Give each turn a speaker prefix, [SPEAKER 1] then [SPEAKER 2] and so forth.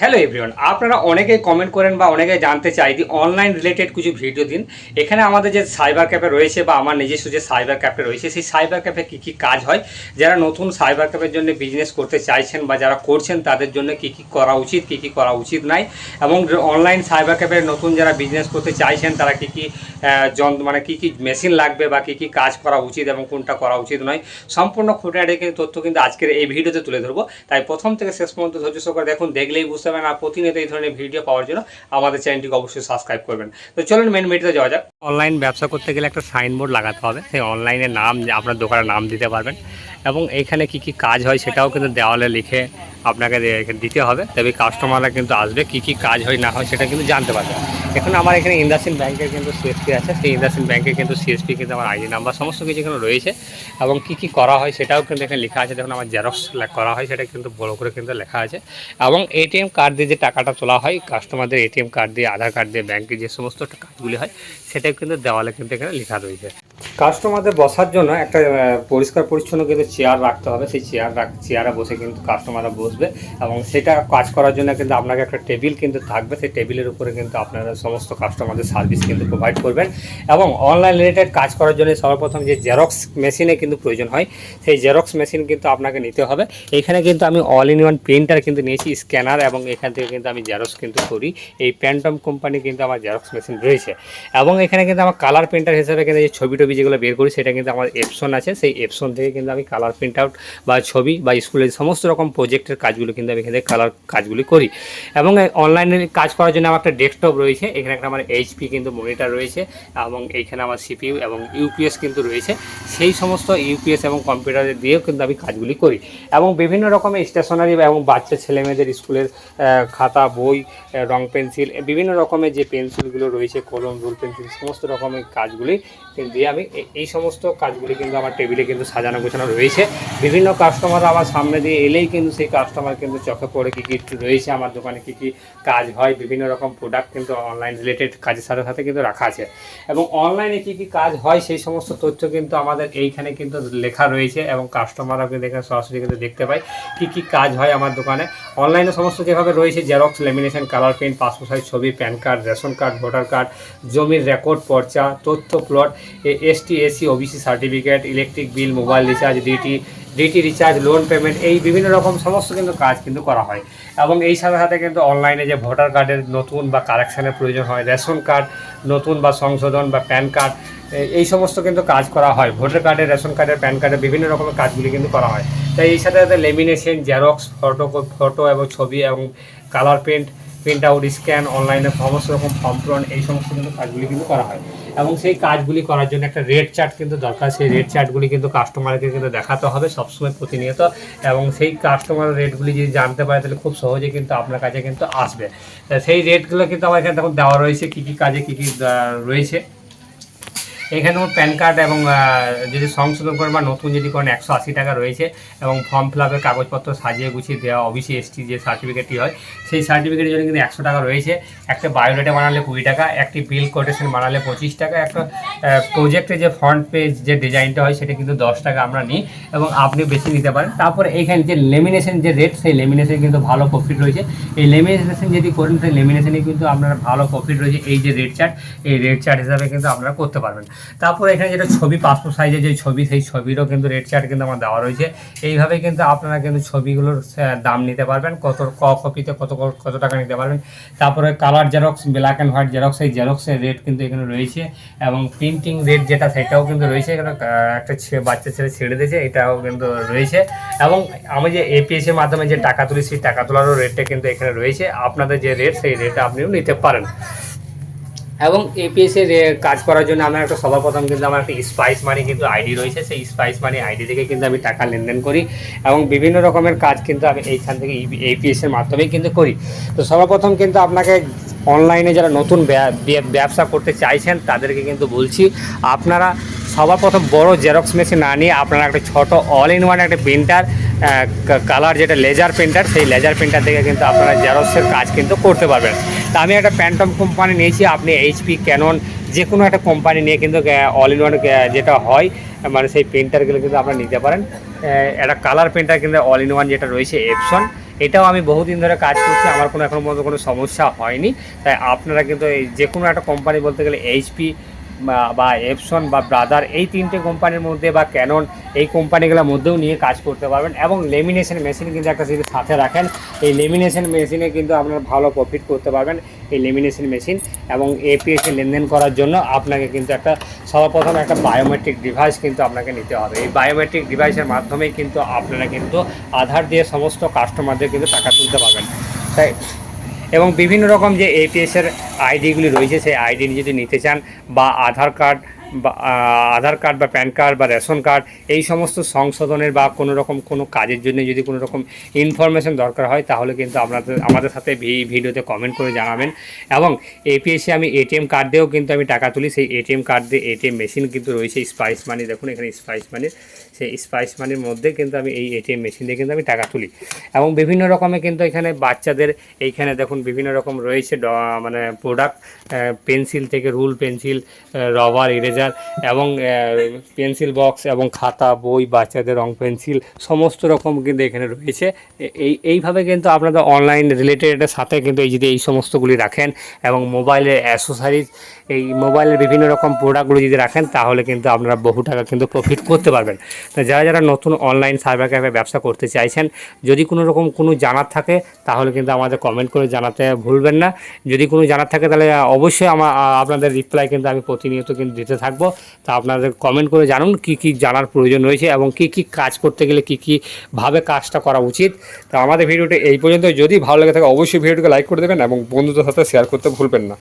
[SPEAKER 1] Hello everyone আপনারা অনেকেই comment করেন বা অনেকে জানতে চাই যে অনলাইন রিলেটেড কিছু ভিডিও দিন। এখানে আমাদের যে সাইবার ক্যাফে রয়েছে বা আমার নিজস্ব যে সাইবার ক্যাফে রয়েছে, সেই সাইবার ক্যাফে কী কী কাজ হয়, যারা নতুন সাইবার ক্যাফের জন্য বিজনেস করতে চাইছেন বা যারা করছেন, তাদের জন্য কী কী করা উচিত, কী কী করা উচিত নাই? এবং অনলাইন সাইবার ক্যাফের নতুন যারা বিজনেস করতে চাইছেন, তারা কী কী যন্ত্র মানে কী কী মেশিন লাগবে বা কী কী কাজ করা উচিত এবং কোনটা করা উচিত নয়, সম্পূর্ণ খুঁটিনাটি কিন্তু তথ্য কিন্তু আজকের এই ভিডিওতে তুলে ধরবো। তাই প্রথম থেকে শেষ পর্যন্ত ধৈর্য সহকারে দেখুন, দেখলেই বুঝতে পারবেন আর প্রতিনিয়ত এই ধরনের ভিডিও পাওয়ার জন্য আমাদের চ্যানেলটিকে অবশ্যই সাবস্ক্রাইব করবেন। তো চলুন মেন মেটিতে যাওয়া যাক। অনলাইন ব্যবসা করতে গেলে একটা সাইনবোর্ড লাগাতে হবে। সেই অনলাইনে নাম, আপনার দোকানের নাম দিতে পারবেন এবং এইখানে কি কি কাজ হয় সেটাও কিন্তু দেওয়ালে লিখে আপনাকে দিতে হবে। তবে কাস্টমাররা কিন্তু আসবে কি কি কাজ হয় না হয় সেটা কিন্তু জানতে পারবে এখন আমার এখানে ইন্দাসিন ব্যাংকের কিন্তু সিএসপি আছে। সেই ইন্দাসিন ব্যাংকের কিন্তু সিএসপি কিন্তু আমার আইডি নাম্বার সমস্ত কিছু এখানে রয়েছে এবং কি কি করা হয় সেটাও কিন্তু এখানে লেখা আছে। দেখুন, আমার জেরক্স করা হয়, সেটা কিন্তু বড় করে কিন্তু লেখা আছে। এবং এটিএম কার্ড দিয়ে যে টাকাটা তোলা হয় কাস্টমারদের এটিএম কার্ড দিয়ে আধার কার্ড দিয়ে ব্যাংকে যে সমস্ত কাজগুলি হয়, সেটাও কিন্তু দেওয়ালে কিন্তু এখানে লেখা রয়েছে। কাস্টমারদের বসার জন্য একটা পরিষ্কার পরিচ্ছন্ন কিন্তু চেয়ার রাখতে হবে। সেই চেয়ার রাখ চেয়ারে বসে কিন্তু কাস্টমাররা বসবে এবং সেটা কাজ করার জন্য কিন্তু আপনাকে একটা টেবিল কিন্তু থাকবে। সেই টেবিলের উপরে কিন্তু আপনারা সমস্ত কাস্টমারদের সার্ভিস কিন্তু প্রোভাইড করবেন এবং অনলাইন রিলেটেড কাজ করার জন্য সর্বপ্রথম যে জেরক্স মেশিনে কিন্তু প্রয়োজন হয়, সেই জেরক্স মেশিন কিন্তু আপনাকে নিতে হবে। এখানে কিন্তু আমি অল ইন ওয়ান প্রিন্টার কিন্তু নিয়েছি স্ক্যানার এবং এখান থেকে কিন্তু আমি জেরক্স কিন্তু করি। এই প্যান্টম কোম্পানি কিন্তু আমার জেরক্স মেশিন রয়েছে। এবং এখানে কিন্তু আমার কালার প্রিন্টার হিসেবে কিন্তু যে ছবি টবি যেগুলো বের করি সেটা কিন্তু আমার এপসন আছে। সেই এপসন থেকে কিন্তু আমি কালার প্রিন্ট আউট বা ছবি বা স্কুলের সমস্ত রকম প্রজেক্টের কাজগুলো কিন্তু আমি এখান থেকে কালার কাজগুলি করি। এবং অনলাইনে কাজ করার জন্য আমার একটা ডেস্কটপ রয়েছে। এখানে একটা আমার এইচপি কিন্তু মনিটার রয়েছে এবং এইখানে আমার সিপিইউ এবং ইউপিএস কিন্তু রয়েছে। সেই সমস্ত ইউপিএস এবং কম্পিউটারে দিয়েও কিন্তু আমি কাজগুলি করি। এবং বিভিন্ন রকমের স্টেশনারি এবং বাচ্চা ছেলেমেয়েদের স্কুলের খাতা, বই রং পেন্সিল, বিভিন্ন রকমের যে পেন্সিলগুলো রয়েছে, কলম, রুল, পেন্সিল, সমস্ত রকমের কাজগুলি দিয়ে আমি এই সমস্ত কাজগুলি কিন্তু আমার টেবিলে কিন্তু সাজানো গোছানো রয়েছে। বিভিন্ন কাস্টমার আমার সামনে দিয়ে এলেই কিন্তু সেই কাস্টমার কিন্তু চোখে পড়ে কী কী রয়েছে, আমার দোকানে কী কী কাজ হয়, বিভিন্ন রকম প্রোডাক্ট কিন্তু অনলাইন রিলেটেড কাজের সাথে সাথে কিন্তু রাখা আছে। এবং অনলাইনে কী কী কাজ হয় সেই সমস্ত তথ্য কিন্তু আমাদের এইখানে কিন্তু লেখা রয়েছে এবং কাস্টমাররা কিন্তু এখানে সরাসরি কিন্তু দেখতে পাই কী কী কাজ হয় আমার দোকানে। অনলাইনে সমস্ত যেভাবে রয়েছে xerox lamination colour print passport size ছবি PAN card ration card voter card জমির রেকর্ড পর্চা, তথ্য plot ST SC OBC certificate electric bill mobile recharge DT DT recharge loan payment এই বিভিন্ন রকম সমস্ত কিন্তু কাজ কিন্তু করা হয়। এবং এই সাথে সাথে কিন্তু অনলাইনে যে ভোটার কার্ডের নতুন বা কারেকশানের প্রয়োজন হয় রেশন কার্ড নতুন বা সংশোধন বা প্যান কার্ড এই সমস্ত কিন্তু কাজ করা হয়। ভোটার কার্ডের রেশন কার্ডের প্যান কার্ডের বিভিন্ন রকমের কাজগুলি কিন্তু করা হয়। তাই এই সাথে সাথে লেমিনেশন জেরক্স ফটো ফটো এবং ছবি এবং colour print print out scan অনলাইনে সমস্ত রকম ফর্ম পূরণ, এই সমস্ত কিন্তু কাজগুলি কিন্তু করা হয়। এবং সেই কাজগুলি করার জন্য একটা রেড চার্ট কিন্তু দরকার। সেই রেড চার্টগুলি কিন্তু কাস্টমারকে কিন্তু দেখাতে হবে সবসময় প্রতিনিয়ত এবং সেই কাস্টমার রেটগুলি যদি জানতে পারে তাহলে খুব সহজে কিন্তু আপনার কাছে কিন্তু আসবে। সেই রেটগুলো কিন্তু আমার এখানে তখন দেওয়া রয়েছে, কী কী কাজে কী কী রয়েছে। এখানে আমার প্যান কার্ড এবং যদি সংশোধন করেন বা নতুন যদি করেন একশো আশি টাকা রয়েছে এবং ফর্ম ফিল আপের কাগজপত্র সাজিয়ে গুছিয়ে দেওয়া, অফিসি এসটি যে সার্টিফিকেটটি হয়, সেই সার্টিফিকেটের জন্য কিন্তু একশো টাকা রয়েছে। একটা বায়োডাটা বানালে কুড়ি টাকা, একটি বিল কোটেশন বানালে পঁচিশ টাকা, একটা প্রজেক্টে যে ফ্রন্ট পেজ যে ডিজাইনটা হয় সেটা কিন্তু দশ টাকা আমরা নিই এবং আপনি বেশি নিতে পারেন। তারপরে এইখানে যে লেমিনেশন যে রেট, সেই লেমিনেশন কিন্তু ভালো প্রফিট রয়েছে। এই লেমিনেশন যদি করেন, সেই লেমিনেশনে কিন্তু আপনার ভালো প্রফিট রয়েছে। এই যে রেট চার্ট, এই রেট চার্ট হিসাবে কিন্তু আপনারা করতে পারবেন। তারপরে এখানে যেটা ছবি পাসপোর্ট সাইজের যে ছবি, সেই ছবিরও কিন্তু রেট চার্ট কিন্তু আমার দেওয়া রয়েছে। এইভাবে কিন্তু আপনারা কিন্তু ছবিগুলোর দাম নিতে পারবেন, কত, ক কপিতে কত কত টাকা নিতে পারবেন। তারপরে colour xerox black and white xerox এই জেরক্সের রেট কিন্তু এখানে রয়েছে এবং প্রিন্টিং রেট যেটা, সেটাও কিন্তু রয়েছে এখানে। একটা ছে- বাচ্চা ছেলে ছেড়ে দিয়েছে, এটাও কিন্তু রয়েছে। এবং আমি যে এপিএস এর মাধ্যমে যে টাকা তুলি, সেই টাকা তোলারও রেটটা কিন্তু এখানে রয়েছে। আপনাদের যে রেট সেই রেটটা আপনিও নিতে পারেন। এবং এপিএসের কাজ করার জন্য আমার একটা সবার প্রথম কিন্তু আমার একটা স্পাইস মানি কিন্তু আইডি রয়েছে। সেই স্পাইস মানি আইডি থেকে কিন্তু আমি টাকা লেনদেন করি এবং বিভিন্ন রকমের কাজ কিন্তু আমি এইখান থেকে এপিএস এর মাধ্যমেই কিন্তু করি। তো সর্বপ্রথম কিন্তু আপনাকে অনলাইনে যারা নতুন ব্যা- ব্যা- ব্যবসা করতে চাইছেন তাদেরকে কিন্তু বলছি, আপনারা সবার প্রথম বড় জেরক্স মেশিন না নিয়ে আপনারা একটা ছোট অল ইন ওয়ান একটা প্রিন্টার কালার যেটা লেজার প্রিন্টার সেই লেজার প্রিন্টার থেকে কিন্তু আপনারা জেরক্সের কাজ কিন্তু করতে পারবেন। তা আমি একটা প্যান্টম কোম্পানি নিয়েছি, আপনি এইচপি ক্যানন যে কোনো একটা কোম্পানি নিয়ে কিন্তু অল ইন ওয়ান যেটা হয় মানে সেই প্রিন্টারগুলো কিন্তু আপনারা নিতে পারেন। একটা কালার প্রিন্টার কিন্তু অল ইন ওয়ান যেটা রয়েছে এপসন এটাও আমি বহুদিন ধরে কাজ করছি, আমার কোনো, এখনও পর্যন্ত কোনো সমস্যা হয়নি। তাই আপনারা কিন্তু এই যে কোনো একটা কোম্পানি বলতে গেলে এইচপি বা এপসন বা ব্রাদার এই তিনটে কোম্পানির মধ্যে বা ক্যানন এই কোম্পানিগুলোর মধ্যেও নিয়ে কাজ করতে পারবেন এবং লেমিনেশন মেশিন কিন্তু একটা যদি সাথে রাখেন। এই লেমিনেশন মেশিনে কিন্তু আপনারা ভালো প্রফিট করতে পারবেন এই লেমিনেশন মেশিন এবং এপিএসে লেনদেন করার জন্য আপনাকে কিন্তু একটা সর্বপ্রথম একটা বায়োমেট্রিক ডিভাইস কিন্তু আপনাকে নিতে হবে। এই বায়োমেট্রিক ডিভাইসের মাধ্যমেই কিন্তু আপনারা কিন্তু আধার দিয়ে সমস্ত কাস্টমারদের কিন্তু টাকা তুলতে পারবেন। তাই এবং বিভিন্ন রকম যে এপিএসের আইডিগুলি রয়েছে, সেই আইডি যদি নিতে চান বা আধার কার্ড আধার কার্ড বা প্যান কার্ড বা রেশন কার্ড, এই সমস্ত সংশোধনের বা কোনো রকম কোনো কাজের জন্য যদি কোনো রকম ইনফরমেশন দরকার হয়, তাহলে কিন্তু আপনাদের আমাদের সাথে ভিডিওতে কমেন্ট করে জানাবেন। এবং এপিএসে আমি এটিএম কার্ড দিয়েও কিন্তু আমি টাকা তুলি, সেই এটিএম কার্ড দিয়ে এটিএম মেশিন কিন্তু রয়েছে, স্পাইস মানি। দেখুন, এখানে স্পাইস মানি, সেই স্পাইস মানির মধ্যে কিন্তু আমি এই এটিএম মেশিন দিয়ে কিন্তু আমি টাকা তুলি। এবং বিভিন্ন রকমের কিন্তু এখানে বাচ্চাদের, এইখানে দেখুন বিভিন্ন রকম রয়েছে মানে প্রোডাক্ট পেন্সিল থেকে রুল পেন্সিল রবার, ইরেজার এবং পেন্সিল বক্স এবং খাতা, বই, বাচ্চাদের রং পেন্সিল, সমস্ত রকম কিন্তু এখানে রয়েছে। এই, এইভাবে কিন্তু আপনাদের অনলাইন রিলেটেডের সাথে কিন্তু এই যদি এই সমস্তগুলি রাখেন এবং মোবাইলের অ্যাসোসারিজ, এই মোবাইলের বিভিন্ন রকম প্রোডাক্টগুলো যদি রাখেন, তাহলে কিন্তু আপনারা বহু টাকা কিন্তু প্রফিট করতে পারবেন। যারা যারা নতুন অনলাইন সাইবার ক্যাফে ব্যবসা করতে চাইছেন, যদি কোনো রকম কোনো জানার থাকে, তাহলে কিন্তু আমাদের কমেন্ট করে জানাতে ভুলবেন না। যদি কোনো জানার থাকে, তাহলে অবশ্যই আমার আপনাদের রিপ্লাই কিন্তু আমি প্রতিনিয়ত কিন্তু দিতে থাকব। তা আপনাদের কমেন্ট করে জানুন কি কি জানার প্রয়োজন রয়েছে এবং কি কি কাজ করতে গেলে কি কি ভাবে কাজটা করা উচিত। তো আমাদের ভিডিওটি এই পর্যন্ত। যদি ভালো লাগে থাকে, অবশ্যই ভিডিওটিকে লাইক করে দেবেন এবং বন্ধুদের সাথে শেয়ার করতে ভুলবেন না।